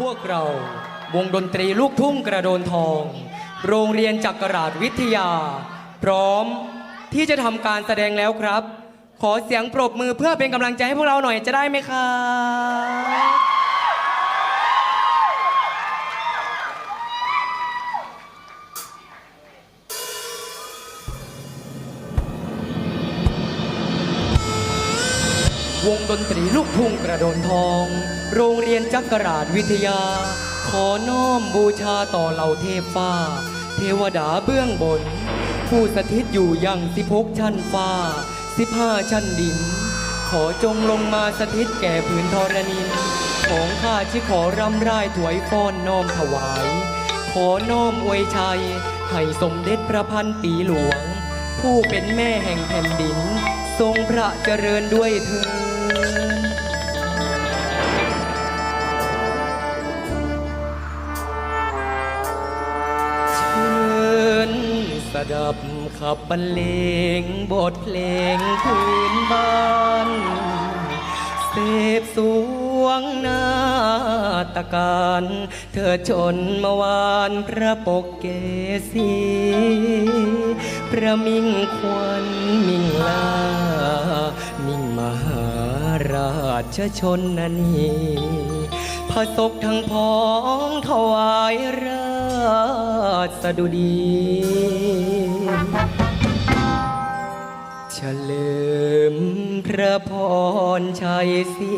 พวกเรา วงดนตรีลูกทุ่งกระโดนทอง โรงเรียนจักราชวิทยา พร้อมที่จะทำการแสดงแล้วครับ ขอเสียงปรบมือเพื่อเป็นกำลังใจให้พวกเราหน่อยจะได้ไหมครับ วงดนตรีลูกทุ่งกระโดนทอง โรงเรียนจักราชวิทยา ขอน้อมบูชาต่อเหล่าเทพฟ้า เทวดาเบื้องบน ผู้สถิตอยู่ยังสิบหกชั้นฟ้า สิบห้าชั้นดิน ขอจงลงมาสถิตแก่ผืนธรณินของข้าที่ขอรำไร่ายถวยฟ้อนน้อมถวาย ขอน้อมอวยชัย ให้สมเด็จพระพันปีหลวง ผู้เป็นแม่แห่งแผ่นดิน ทรงพระเจริญด้วยเถิด ดับขับบรรเลงบทเพลงพื้นบ้านเสพสวงนาตะการ เธอชนเมื่อวานพระปกเกสีพระมิ่งควันมิ่งลา มิ่งมหาราชชนนันีพระศกทั้งพ้องถวายรา สดุดีเฉลิมพระพรชัยศรี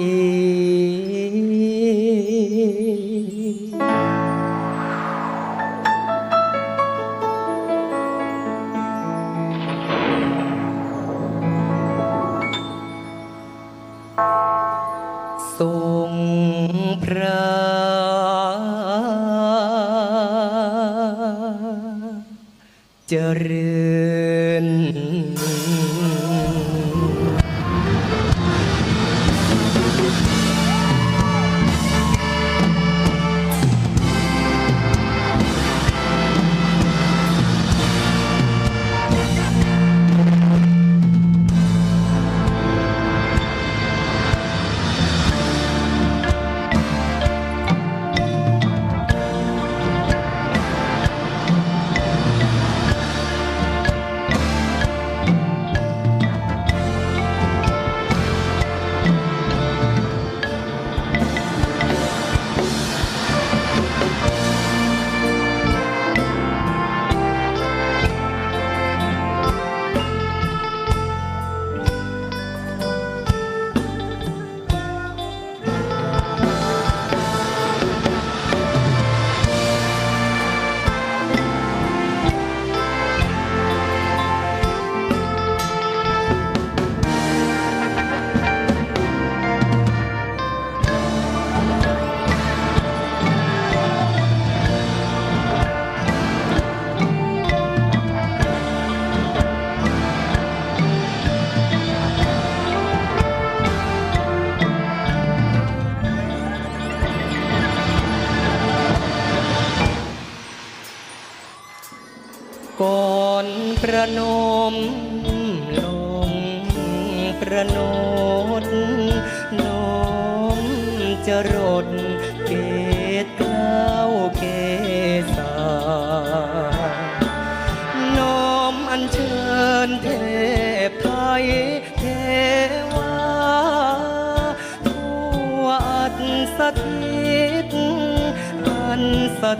เจริญ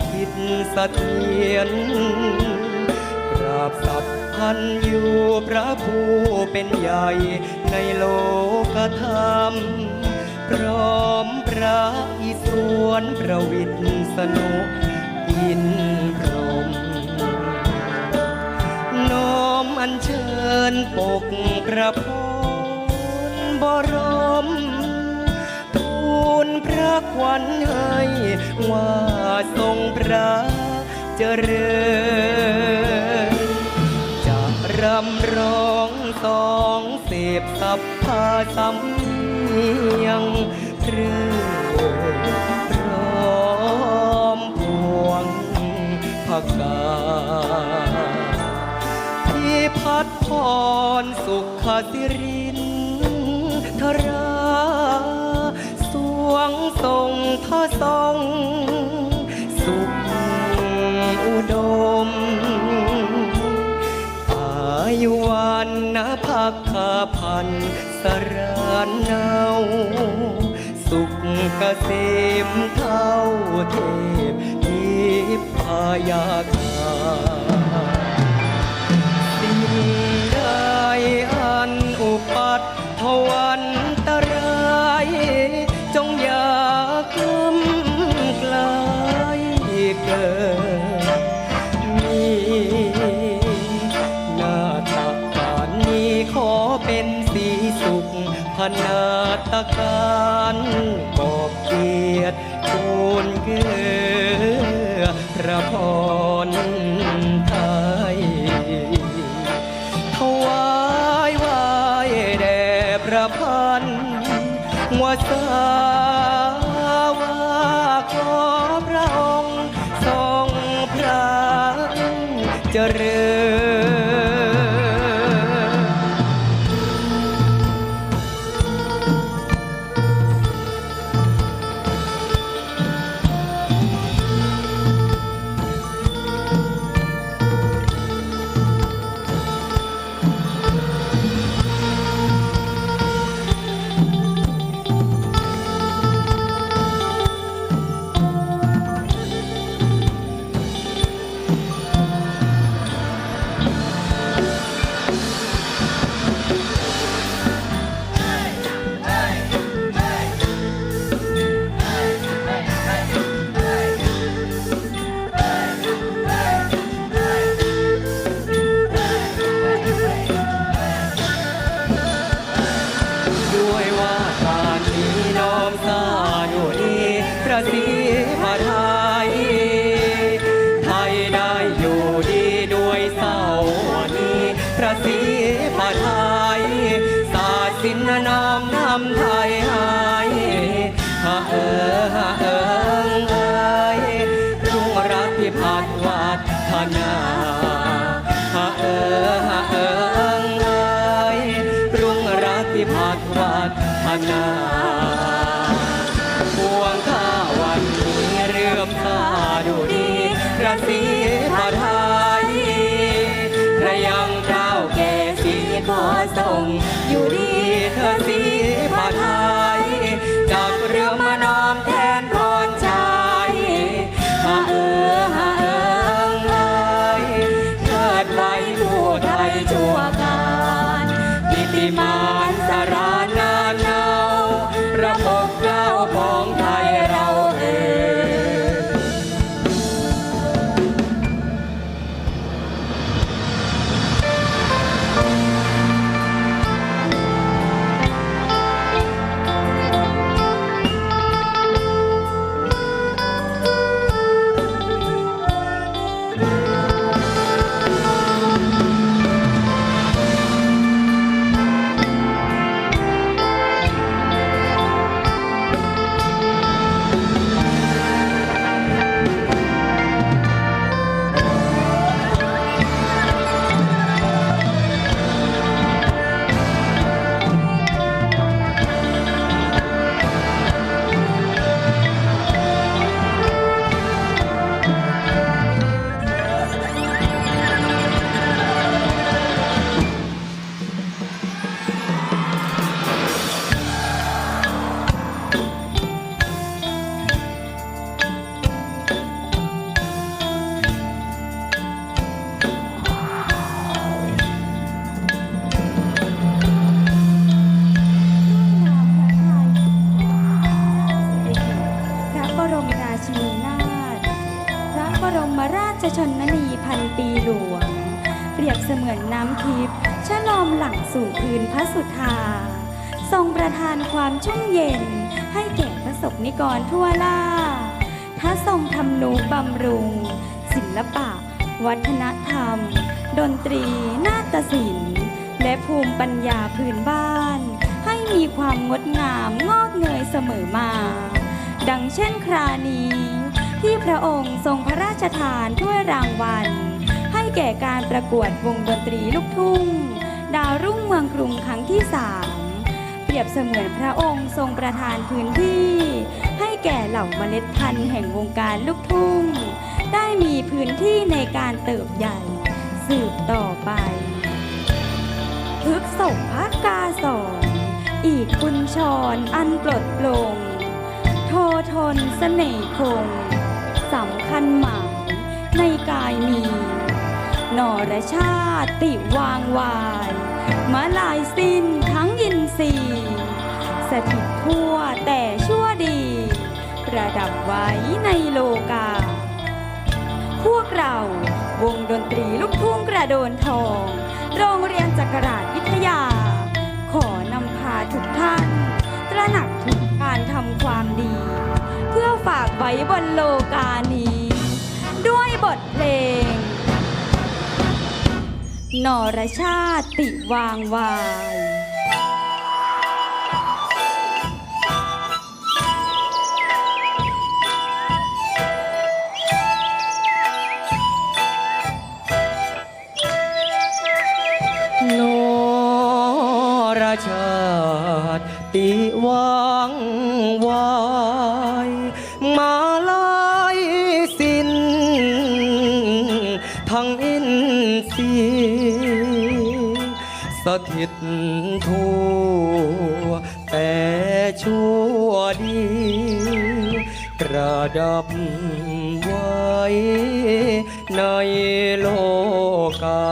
ถิตสเทียนกราบสัพพันอยู่พระผู้เป็นใหญ่ในโลกธรรม พร้อมพระอิศวรประวิตรสนุอิน วันให้ว่าทรงพระเจริญ จะรำร้องสองเสพสัพพาสัมเนียงเพรื่อพร้อมพวงพกาที่พัดพรสุขสิรินทรา ทรงพ่อทรงสุขอุดม อายุวันนะพักขาพันสรานเนาสุขเกษมเท่าเทพทิพยากา นาตการบอกเกียรติคุลเกือพระพรไทยถวายวายแด่พระพันวสา อ มือนน้ำทิพย์ชะลอมหลั่งสู่พื้นพระสุธา ทรงประทานความชุ่มเย็น ให้แก่พระสงฆ์นิกรทั่วล่าถ้าทรงทำนุบำรุง ศิลปะ วัฒนธรรม ดนตรี นาฏศิลป์ และภูมิปัญญาพื้นบ้าน ให้มีความงดงามงอกเงยเสมอมา ดังเช่นครานี้ ที่พระองค์ทรงพระราชทานถ้วยรางวัล แก่การประกวดวงดนตรีลูกทุ่ง ดาวรุ่งเมืองกรุงครั้งที่สามเปรียบเสมือนพระองค์ทรงประทานพื้นที่ ให้แก่เหล่าเมล็ดพันธุ์แห่งวงการลูกทุ่ง ได้มีพื้นที่ในการเติบใหญ่ สืบต่อไปพึกศกพักกาสองอีกคุณชรอันปลดปลง โททนเสน่ห์คง สำคัญหมายในกายมี นรชาติวางวายมาลายสิ้นทั้งยินทรีสถิตทั่วแต่ชั่วดี ประดับไว้ในโลกา พวกเราวงดนตรีลูกทุ่งกระโดนทอง โรงเรียนจักราชวิทยา ขอนำพาทุกท่าน ตระหนักถึงการทำความดี เพื่อฝากไว้บนโลกานี้ ด้วยบทเพลง นรชาติวางวายิดทั่วแต่ชั่วดี กระดับไว้ในโลกา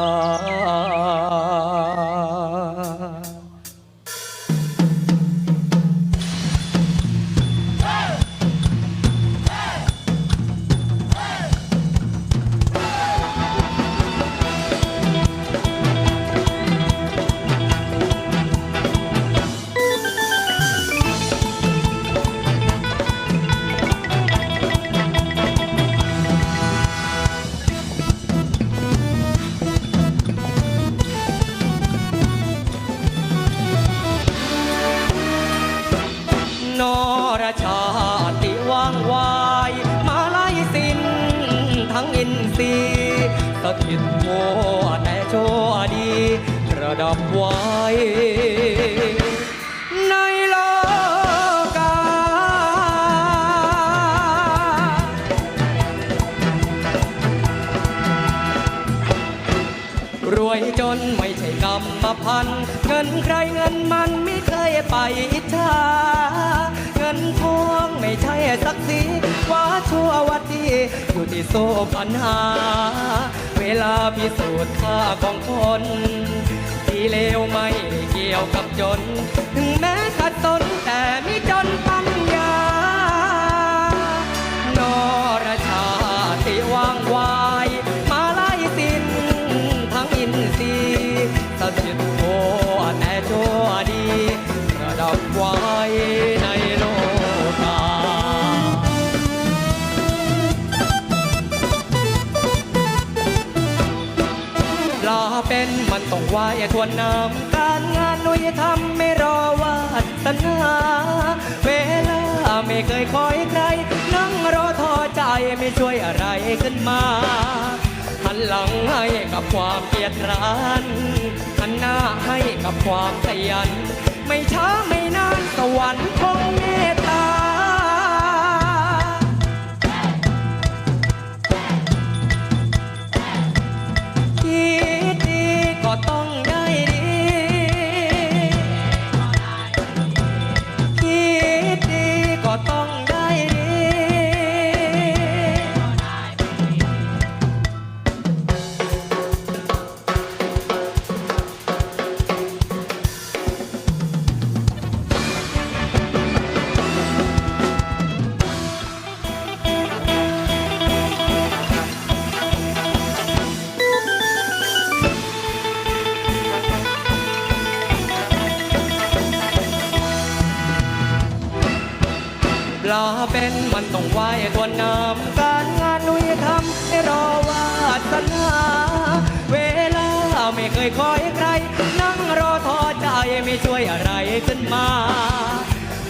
นไม่ใช่กรรมพันเงินใครเงินมันไม่เคยไปอิจฉาเงินทองไม่ใช่สักสีว่าชั่ววัดดีอยู่ที่โซ่ปัญหา เวลาพิสูจน์ค่าของคนที่เลวไม่เกี่ยวกับจน ถึงแม้ขัดสนแต่ไมีจน ว่วนน้ำการงานนุยทำไม่รอวาสนาเวลาไม่เคยคอยใคร นั่งรอทอใจไม่ช่วยอะไรขึ้นมาหันหลังให้กับความเกียดร้านหันหน้าให้กับความขยัน ไม่ช้าไม่นานสวรรค์คงเมต วยอะไรขึ้นมา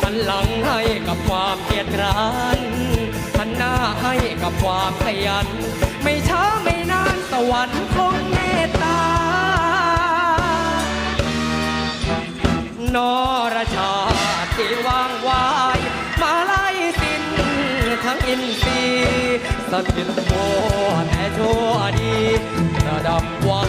หันหลังให้กับความเกลียดร้านหันหน้าให้กับความขยัน ไม่ช้าไม่นานสวรรค์คงเมตตานรชาติว่างวาย มาไล่สินทั้งอินทรีย์สถิตโวแต่ชั่วดีระดับไว้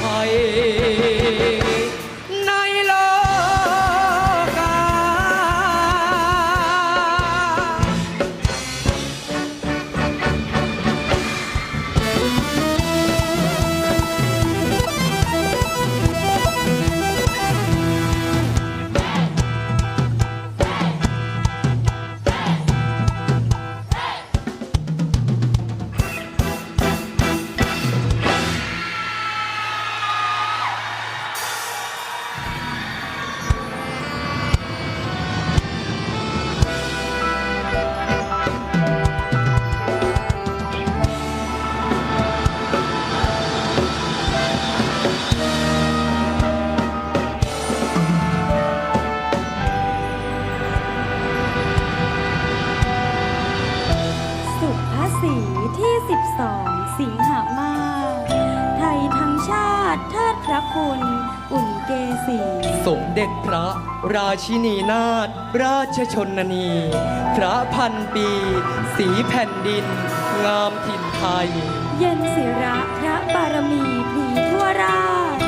ระราชินีนาถราชชนนี พระพันปี สีแผ่นดิน งามถิ่นไทย เย็นศิระพระบารมีพลีทั่วราช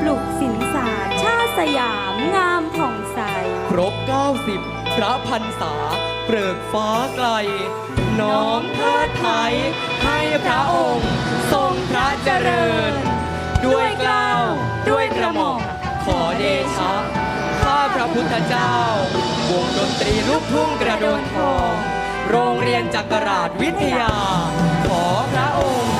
ปลุกสินสารชาติสยามงามผ่องใส ครบ 90 พระพันษา เปลือกฟ้าไกล น้อมเทิดไทย ให้พระองค์ ทรงพระเจริญ ด้วยเกล้าวด้วยกระหม่อมขอเดชะข้าพ ระพุทธเจ้า วงดนตรีลูกทุ่งกระโดนทอง โรงเรียนจักราชวิทยา ขอพระองค์